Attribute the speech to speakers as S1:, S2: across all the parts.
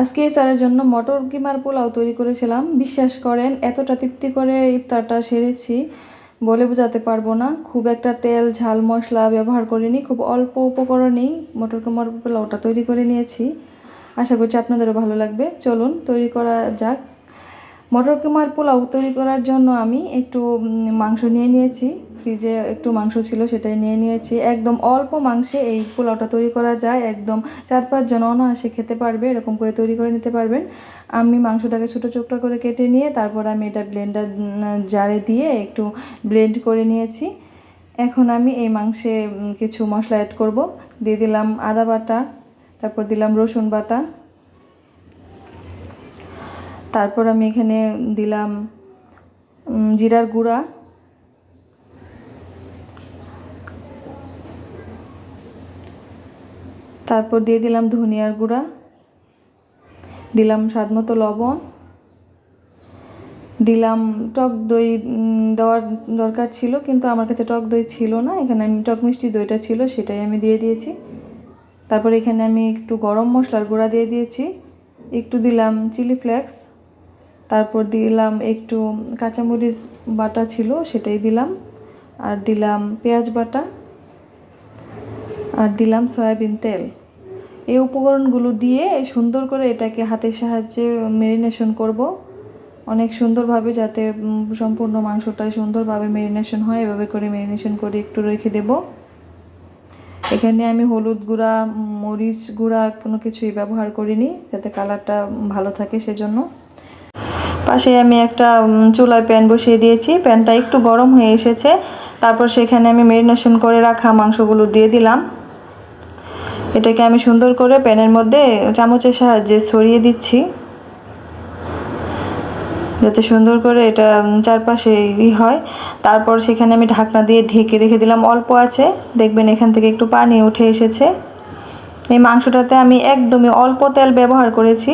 S1: আজকে ইফতারের জন্য মটর কিমার পোলাও তৈরি করেছিলাম। বিশ্বাস করেন, এতটা তৃপ্তি করে ইফতারটা সেরেছি, বলে বোঝাতে পারব না। খুব একটা তেল, ঝাল, মশলা ব্যবহার করিনি, খুব অল্প উপকরণেই মটর কিমার পোলাওটা তৈরি করে নিয়েছি। আশা করছি আপনাদেরও ভালো লাগবে। চলুন, তৈরি করা যাক। মটর কিমার পোলাও তৈরি করার জন্য আমি একটু মাংস নিয়ে নিয়েছি। ফ্রিজে একটু মাংস ছিল সেটাই নিয়ে নিয়েছি। একদম অল্প মাংসে এই পোলাওটা তৈরি করা যায়। একদম চার পাঁচজন অনায়াসে খেতে পারবে, এরকম করে তৈরি করে নিতে পারবেন। আমি মাংসটাকে ছোটো ছোটো করে কেটে নিয়ে তারপর আমি এটা ব্লেন্ডার জারে দিয়ে একটু ব্লেন্ড করে নিয়েছি। এখন আমি এই মাংসে কিছু মশলা অ্যাড করব। দিয়ে দিলাম আদা বাটা, তারপর দিলাম রসুন বাটা। তারপর আমি এখানে দিলাম জিরার গুঁড়া। তারপর দিয়ে দিলাম ধনিয়ার গুঁড়া, দিলাম স্বাদমতো লবণ, দিলাম টক দই দেওয়ার দরকার ছিল কিন্তু আমার কাছে টক দই ছিল না, এখানে আমি টক মিষ্টি দইটা ছিল সেটাই আমি দিয়ে দিয়েছি। তারপর এখানে আমি একটু গরম মশলার গুঁড়া দিয়ে দিয়েছি, একটু দিলাম চিলি ফ্লেক্স, তারপর দিলাম একটু কাঁচামরিচ বাটা ছিল সেটাই দিলাম, আর দিলাম পেঁয়াজ বাটা, আর দিলাম সয়াবিন তেল। এই উপকরণগুলো দিয়ে সুন্দর করে এটাকে হাতের সাহায্যে মেরিনেশন করব। অনেক সুন্দরভাবে যাতে সম্পূর্ণ মাংসটা সুন্দরভাবে মেরিনেশন হয়, এভাবে করে মেরিনেশন করে একটু রেখে দেব। এখানে আমি হলুদ গুঁড়া, মরিচ গুঁড়া কোনো কিছুই ব্যবহার করিনি, যাতে কালারটা ভালো থাকে সেজন্য। পাশে আমি একটা চুলায় প্যান বসিয়ে দিয়েছি। প্যানটা একটু গরম হয়ে এসেছে। তারপর সেখানে আমি মেরিনেশন করে রাখা মাংসগুলো দিয়ে দিলাম। এটাকে আমি সুন্দর করে প্যানের মধ্যে চামচের সাহায্যে ছড়িয়ে দিচ্ছি। যাতে সুন্দর করে এটা চারপাশে ই হয়। তারপর সেখানে আমি ঢাকনা দিয়ে ঢেকে রেখে দিলাম, অল্প আছে। দেখবেন এখান থেকে একটু পানি উঠে এসেছে। এই মাংসটাতে আমি একদমই অল্প তেল ব্যবহার করেছি।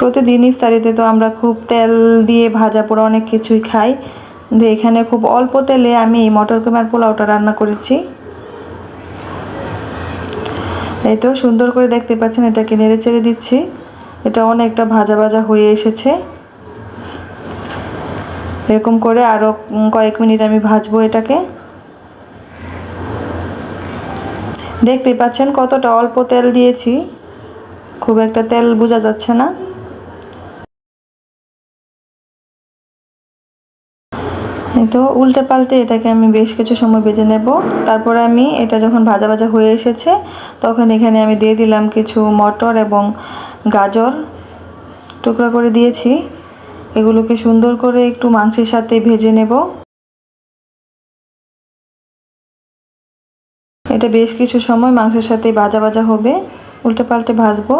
S1: প্রতিদিন ইফতারিতে তো আমরা খুব তেল দিয়ে ভাজা পোড়া অনেক কিছুই খাই। কিন্তু এখানে খুব অল্প তেলে আমি এই মটর কুমার পোলাওটা রান্না করেছি। এই তো সুন্দর করে দেখতে পাচ্ছেন, এটাকে নেড়ে চেড়ে দিচ্ছি। এটা অনেকটা ভাজা ভাজা হয়ে এসেছে। এরকম করে আরও কয়েক মিনিট আমি ভাজবো এটাকে। দেখতেই পাচ্ছেন কতটা অল্প তেল দিয়েছি। খুব একটা তেল বোঝা যাচ্ছে না। তো উল্টে পাল্টে এটাকে আমি বেশ কিছু সময় ভেজে নেব। তারপরে আমি এটা যখন ভাজা ভাজা হয়ে এসেছে, তখন এখানে আমি দিয়ে দিলাম কিছু মটর এবং গাজর। টুকরা করে দিয়েছি। এগুলোকে সুন্দর করে একটু মাংসের সাথে ভেজে নেব। এটা বেশ কিছু সময় মাংসের সাথে ভাজা ভাজা হবে। উল্টে পাল্টে ভাজবো।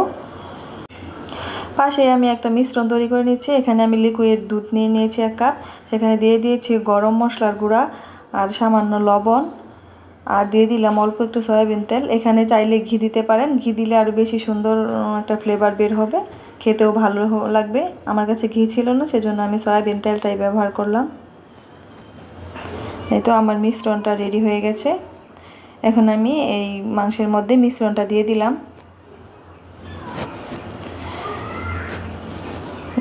S1: পাশে আমি একটা মিশ্রণ তৈরি করে নিচ্ছি। এখানে আমি লিকুইড দুধ নিয়ে নিয়েছি এক কাপ সেখানে দিয়ে দিয়েছি গরম মশলার গুঁড়া আর সামান্য লবণ। আর দিয়ে দিলাম অল্প একটু সয়াবিন তেল। এখানে চাইলে ঘি দিতে পারেন। ঘি দিলে আরও বেশি সুন্দর একটা ফ্লেভার বের হবে। খেতেও ভালো লাগবে। আমার কাছে ঘি ছিল না, সেজন্য আমি সয়াবিন তেলটাই ব্যবহার করলাম। এই তো আমার মিশ্রণটা রেডি হয়ে গেছে। এখন আমি এই মাংসের মধ্যে মিশ্রণটা দিয়ে দিলাম।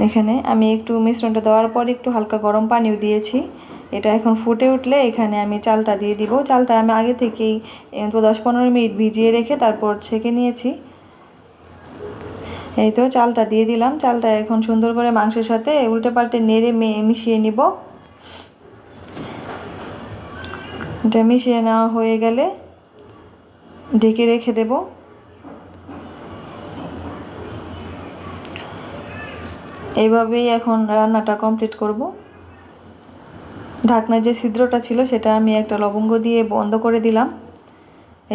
S1: এখানে আমি একটু মিশ্রণটা দেওয়ার পর একটু হালকা গরম পানিও দিয়েছি। এটা এখন ফুটে উঠলে এখানে আমি চালটা দিয়ে দিব। চালটা আমি আগে থেকেই তো দশ পনেরো মিনিট ভিজিয়ে রেখে তারপর ছেঁকে নিয়েছি। এই তো চালটা দিয়ে দিলাম। চালটা এখন সুন্দর করে মাংসের সাথে উল্টে পাল্টে নেড়ে মিশিয়ে নিব। এটা মিশিয়ে নেওয়া হয়ে গেলে ঢেকে রেখে দেবো। এইভাবেই এখন রান্নাটা কমপ্লিট করব। ঢাকনার যে ছিদ্রটা ছিল সেটা আমি একটা লবঙ্গ দিয়ে বন্ধ করে দিলাম।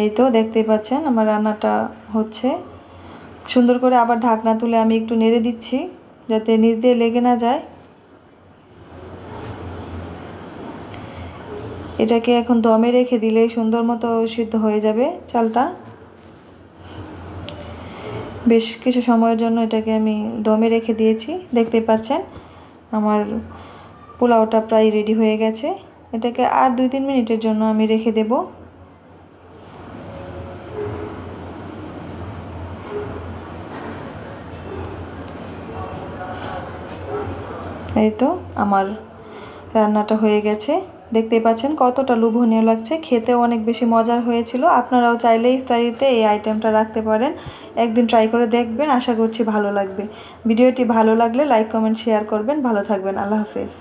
S1: এই তো দেখতেই পাচ্ছেন আমার রান্নাটা হচ্ছে। সুন্দর করে আবার ঢাকনা তুলে আমি একটু নেড়ে দিচ্ছি যাতে নিচ দিয়ে লেগে না যায়। এটাকে এখন দমে রেখে দিলে সুন্দর মতো সিদ্ধ হয়ে যাবে চালটা। বেশ কিছু সময়ের জন্য এটাকে আমি দমে রেখে দিয়েছি। দেখতে পাচ্ছেন, আমার পোলাওটা প্রায় রেডি হয়ে গেছে। এটাকে আর দুই তিন মিনিটের জন্য আমি রেখে দেব। এই তো, আমার রান্নাটা হয়ে গেছে। দেখতেই পাচ্ছেন কতটা লোভনীয় লাগছে। খেতেও অনেক বেশি মজার হয়েছিল। আপনারাও চাইলে ইফতারিতে এই আইটেমটা রাখতে পারেন। একদিন ট্রাই করে দেখবেন, আশা করছি ভালো লাগবে। ভিডিওটি ভালো লাগলে লাইক কমেন্ট শেয়ার করবেন। ভালো থাকবেন। আল্লাহ হাফেজ।